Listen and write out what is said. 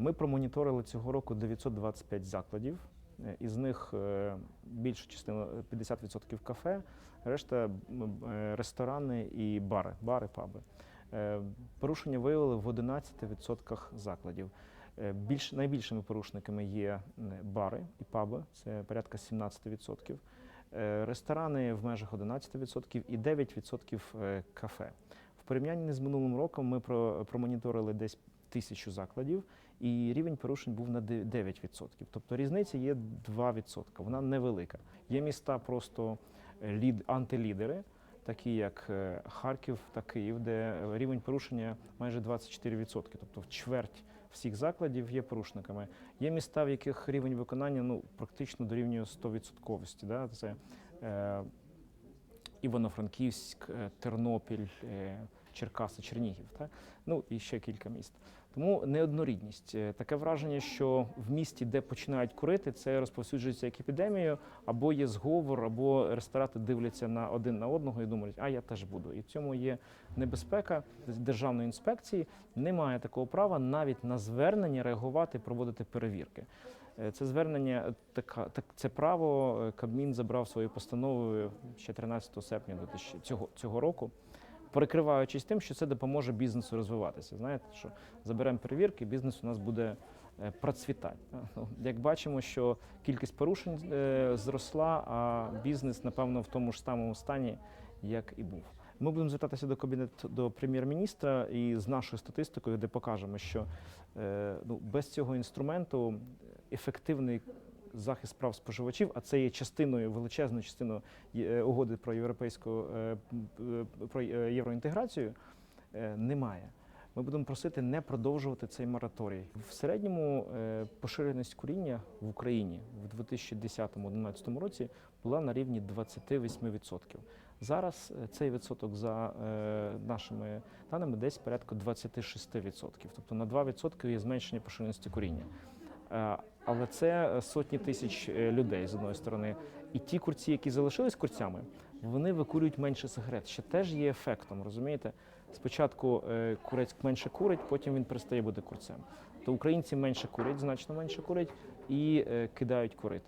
Ми промоніторили цього року 925 закладів. Е, Із них більшу частину е, 50% кафе, решта е, ресторани і бари, бари, паби. Е, Порушення виявили в 11% закладів. Більш, найбільшими порушниками є бари і паби, це порядка 17%. Е, Ресторани в межах 11% і 9% е, кафе. В порівнянні з минулим роком ми промоніторили десь тисячу закладів, і рівень порушень був на де- 9%. Тобто різниця є 2%, вона невелика. Є міста просто е, лід, антилідери, такі як е, Харків та Київ, де рівень порушення майже 24%, тобто в чверть всіх закладів є порушниками. Є міста, в яких рівень виконання ну, практично дорівнює 100%. Да? Це е, Івано-Франківськ, е, Тернопіль, е, Черкаси, Чернігів, так? ну і ще кілька міст. Тому неоднорідність. Е, Таке враження, що в місті, де починають курити, це розповсюджується як епідемією, або є зговор, або ресторати дивляться на один на одного і думають, а я теж буду. І в цьому є небезпека державної інспекції. Немає такого права навіть на звернення реагувати, проводити перевірки. Е, Це звернення, е, така, так, це право Кабмін забрав своєю постановою ще 13 серпня 2000 цього, цього року, перекриваючись тим, що це допоможе бізнесу розвиватися. Знаєте, що заберемо перевірки, бізнес у нас буде е, процвітати. Ну, Як бачимо, що кількість порушень е, зросла, а бізнес, напевно, в тому ж самому стані, як і був. Ми будемо звертатися до кабінету до прем'єр-міністра і з нашою статистикою, де покажемо, що е, ну, без цього інструменту ефективний захист прав споживачів, а це є частиною величезною частиною е, угоди про європейську е, е, про євроінтеграцію, немає. Ми будемо просити не продовжувати цей мораторій. В середньому поширеність куріння в Україні в 2010-2011 році була на рівні 28%. Зараз цей відсоток за нашими даними десь порядку 26%. Тобто на 2% є зменшення поширеності куріння. Але це е, сотні тисяч е, людей з одної сторони. І ті курці, які залишились курцями, вони викурюють менше сигарет. Ще теж є ефектом, розумієте? Спочатку е, курець менше курить, потім він перестає бути курцем. То українці менше курять, значно менше курять і кидають курити.